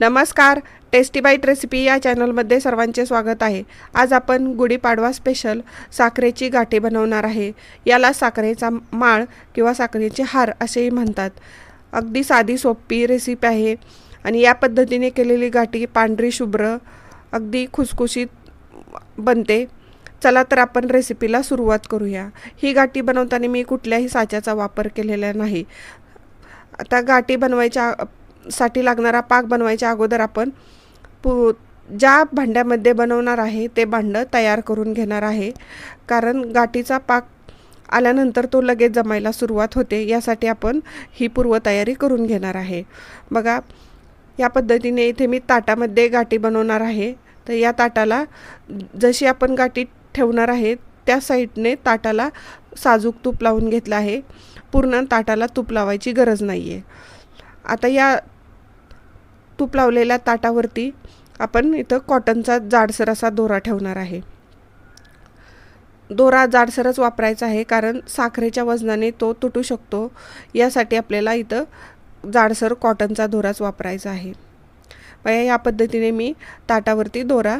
नमस्कार tasty bite recipe या चॅनलमध्ये सर्वांचे स्वागत आहे. आज आपण गुढीपाडवा स्पेशल साखरेची गाठी बनवणार आहे. याला साखरेचा माळ किंवा साखरेचे हार असेही म्हणतात. अगदी साधी सोपी रेसिपी आहे आणि या पद्धतीने केलेली गाठी पांढरी शुभ्र अगदी खुसखुशीत बनते. चला तर आपण रेसिपीला सुरुवात करूया. ही गाठी बनवताना मी कुठल्याही साच्याचा वापर केलेला नाही. आता गाठी बनवायच्या साठी लागणारा पाक बनवायच्या अगोदर आपण पु ज्या भांड्यामध्ये बनवणार आहे ते भांडं तयार करून घेणार आहे. कारण गाठीचा पाक आल्यानंतर तो लगेच जमायला सुरुवात होते. यासाठी आपण ही पूर्वतयारी करून घेणार आहे. बघा या पद्धतीने इथे मी ताटामध्ये गाठी बनवणार आहे. तर या ताटाला जशी आपण गाठी ठेवणार आहे त्या साईडने ताटाला साजूक तूप लावून घेतलं आहे. पूर्ण ताटाला तूप लावायची गरज नाही आहे आता या तूप लावलेल्या ताटावरती आपण इथं कॉटनचा जाडसर असा दोरा ठेवणार आहे. दोरा जाडसरच वापरायचा आहे कारण साखरेच्या वजनाने तो तुटू शकतो. यासाठी आपल्याला इथं जाडसर कॉटनचा दोराच वापरायचा आहे. बया या पद्धतीने मी ताटावरती दोरा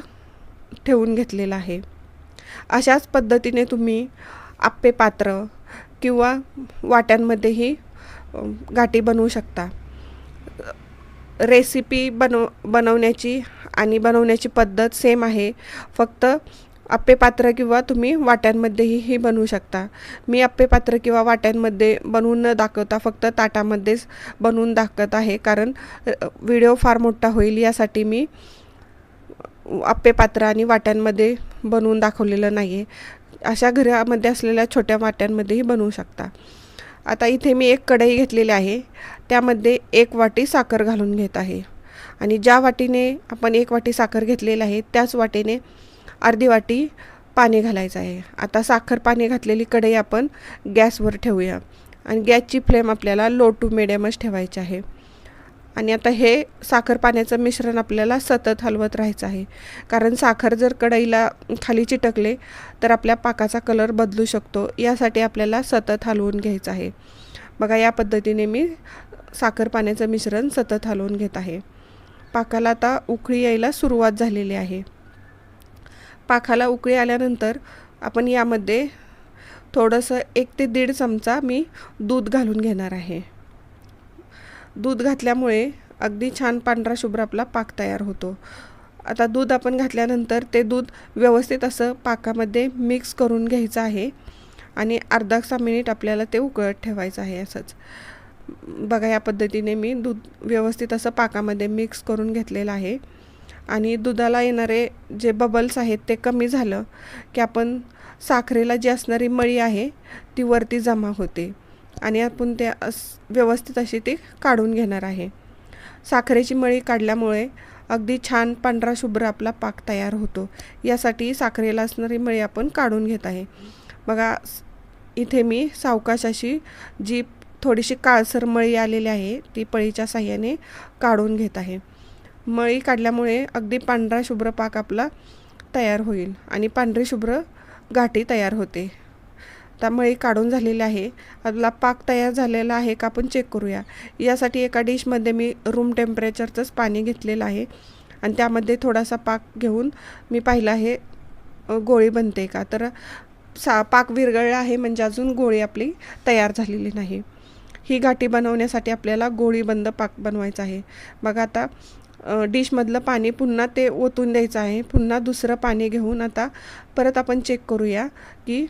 ठेवून घेतलेला आहे. अशाच पद्धतीने तुम्ही आप्पे पात्र किंवा वाट्यांमध्येही गाठी बनवू शकता. रेसिपी बनव बनवण्याची आणि बनवण्याची पद्धत सेम आहे. फक्त आप्पे पात्र किंवा तुम्ही वाट्यांमध्येही ही बनवू शकता. मी आप्पे पात्र किंवा वाट्यांमध्ये बनवून न दाखवता फक्त ताटामध्येच बनवून दाखवत आहे. कारण व्हिडिओ फार मोठा होईल यासाठी मी आप्पे पात्र आणि वाट्यांमध्ये बनवून दाखवलेलं नाही आहे अशा घरामध्ये असलेल्या छोट्या वाट्यांमध्येही बनवू शकता. आता इथे मी एक कढई घेतलेली आहे. त्यामध्ये एक वाटी साखर घालून घेत आहे. आणि ज्या वाटीने आपण एक वाटी साखर घेतलेली आहे त्याच वाटीने अर्धी वाटी पाणी घालायचं आहे. आता साखर पाणी घातलेली कढई आपण गॅसवर ठेवूया. आणि गॅसची फ्लेम आपल्याला लो टू मिडियमच ठेवायची आहे. आणि आता हे साखर पाण्याचं मिश्रण आपल्याला सतत हलवत राहायचं आहे. कारण साखर जर कढईला खाली चिटकले तर आपल्या पाकाचा कलर बदलू शकतो. यासाठी आपल्याला सतत हलवून घ्यायचं आहे. बघा या पद्धतीने मी साखर पाण्याचं मिश्रण सतत हलवून घेत आहे. पाकाला आता उकळी यायला सुरुवात झालेली आहे. पाकाला उकळी आल्यानंतर आपण यामध्ये थोडंसं एक ते दीड चमचा मी दूध घालून घेणार आहे. दूध घातल्यामुळे अगदी छान पांढरा शुभ्र आपला पाक तयार होतो. आता दूध आपण घातल्यानंतर ते दूध व्यवस्थित असं पाकामध्ये मिक्स करून घ्यायचं आहे. आणि अर्धा सहा मिनिट आपल्याला ते उकळत ठेवायचं आहे असंच. बघा या पद्धतीने मी दूध व्यवस्थित असं पाकामध्ये मिक्स करून घेतलेलं आहे. आणि दुधाला येणारे जे बबल्स आहेत ते कमी झालं की आपण साखरेला जी असणारी मळी आहे ती वरती जमा होते. आणि आपण ते अस व्यवस्थित अशी ती काढून घेणार आहे. साखरेची मळी काढल्यामुळे अगदी छान पांढरा शुभ्र आपला पाक तयार होतो. यासाठी साखरेला असणारी मळी आपण काढून घेत आहे. बघा इथे मी सावकाश अशी जी थोडीशी काळसर मळी आलेली आहे ती पळीच्या साह्याने काढून घेत आहे. मळी काढल्यामुळे अगदी पांढरा शुभ्र पाक आपला तयार होईल आणि पांढरी शुभ्र गाठी तयार होते. आता मळी काढून झालेली आहे. आपला पाक तयार झालेला आहे का आपण चेक करूया. यासाठी एका डिशमध्ये मी रूम टेम्परेचरचंच पाणी घेतलेलं आहे आणि त्यामध्ये थोडासा पाक घेऊन मी पाहिलं आहे गोळी बनते का? तर सा पाक विरघळला आहे म्हणजे अजून गोळी आपली तयार झालेली नाही. ही गाठी बनवण्यासाठी आपल्याला गोळीबंद पाक बनवायचा आहे. बघा आता डिशमधलं पाणी पुन्हा ते ओतून द्यायचं आहे. पुन्हा दुसरं पाणी घेऊन आता परत आपण चेक करूया की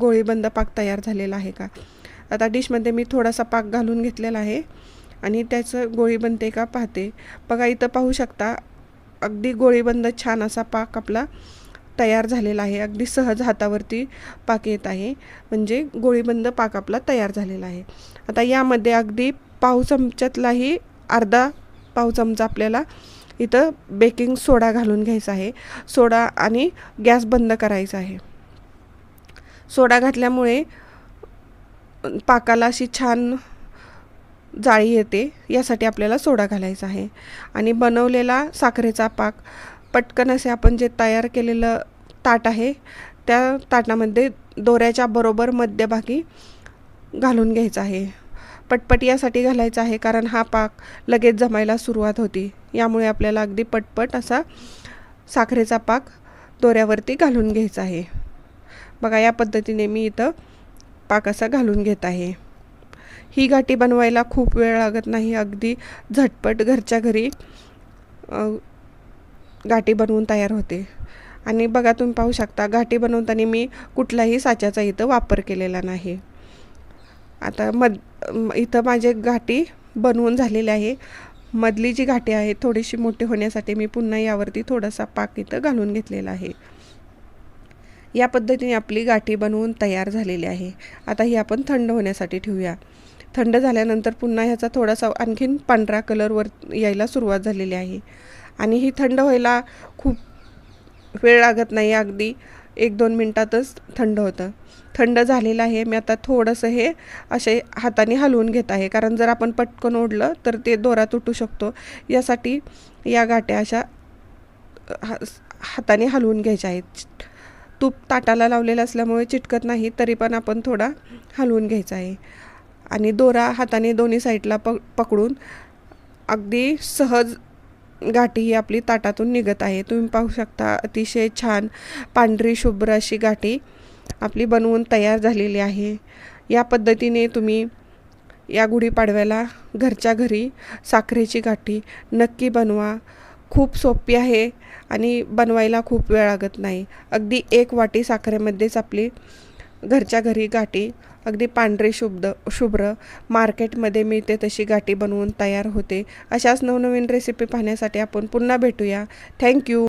गोळीबंद पाक तयार झालेला आहे का. आता डिशमध्ये मी थोडासा पाक घालून घेतलेला आहे आणि त्याचं गोळी बनते का पाहते. बघा इथं पाहू शकता अगदी गोळीबंद छान असा पाक आपला तयार झालेला आहे. अगदी सहज हातावरती पाक येत आहे. म्हणजे गोळीबंद पाक आपला तयार झालेला आहे. आता यामध्ये अगदी पाव चमच्यातलाही अर्धा पाव चमचा आपल्याला इथं बेकिंग सोडा घालून घ्यायचा आहे. सोडा आणि गॅस बंद करायचा आहे. सोडा घातल्यामुळे पाकाला अशी छान जाळी येते. यासाठी आपल्याला सोडा घालायचा आहे. आणि बनवलेला साखरेचा पाक पटकन असे आपण जे तयार केलेलं ताट आहे त्या ताटामध्ये दोऱ्याच्या बरोबर मध्यभागी घालून घ्यायचं आहे. पटपट यासाठी घालायचा आहे कारण हा पाक लगेच जमायला सुरुवात होती. यामुळे आपल्याला अगदी पटपट असा साखरेचा पाक दोऱ्यावरती घालून घ्यायचा आहे. बघा या पद्धतीने मी इथं पाक असा घालून घेत आहे. ही गाठी बनवायला खूप वेळ लागत नाही. अगदी झटपट घरच्या घरी गाठी बनवून तयार होते. आणि बघा तुम्ही पाहू शकता गाठी बनवताना मी कुठलाही साच्याचा इथं वापर केलेला नाही. आता मध इथं माझे गाठी बनवून झालेले आहे. मधली जी घाटी आहे थोडीशी मोठी होण्यासाठी मी पुन्हा यावरती थोडासा पाक इथं घालून घेतलेला आहे. या पद्धतीने आपली गाठी बनवून तयार झालेली आहे. आता ही आपण थंड होण्यासाठी ठेवूया. थंड झाल्यानंतर पुन्हा ह्याचा थोडासा आणखीन पांढरा कलरवर यायला सुरुवात झालेली आहे. आणि ही थंड व्हायला खूप वेळ लागत नाही अगदी एक दोन मिनटातच थंड होतं. थंड झालेलं आहे मी आता थोडंसं हे असे हाताने हलवून घेत आहे. कारण जर आपण पटकन ओढलं तर ते दोरा तुटू शकतो. यासाठी या गाठ्या अशा हाताने हलवून घ्यायच्या आहेत. तूप ताटाला लावलेलं असल्यामुळे चिटकत नाही तरी पण आपण थोडा हलवून घ्यायचा आहे. आणि दोरा हाताने दोन्ही साईडला पक पकडून अगदी सहज गाठी ही आपली ताटातून निघत आहे. तुम्ही पाहू शकता अतिशय छान पांढरी शुभ्र अशी गाठी आपली बनवून तयार झालेली आहे. या पद्धतीने तुम्ही या गुढीपाडव्याला घरच्या घरी साखरेची गाठी नक्की बनवा. खूप सोपी आहे आणि बनवायला खूप वेळ लागत नाही. अगदी एक वाटी साखरेमध्येच आपली घरच्या घरी गाठी अगदी पांढरे शुब्द शुभ्र मार्केटमध्ये मिळते तशी गाठी बनवून तयार होते. अशाच नवनवीन रेसिपी पाहण्यासाठी आपण पुन्हा भेटूया. थँक्यू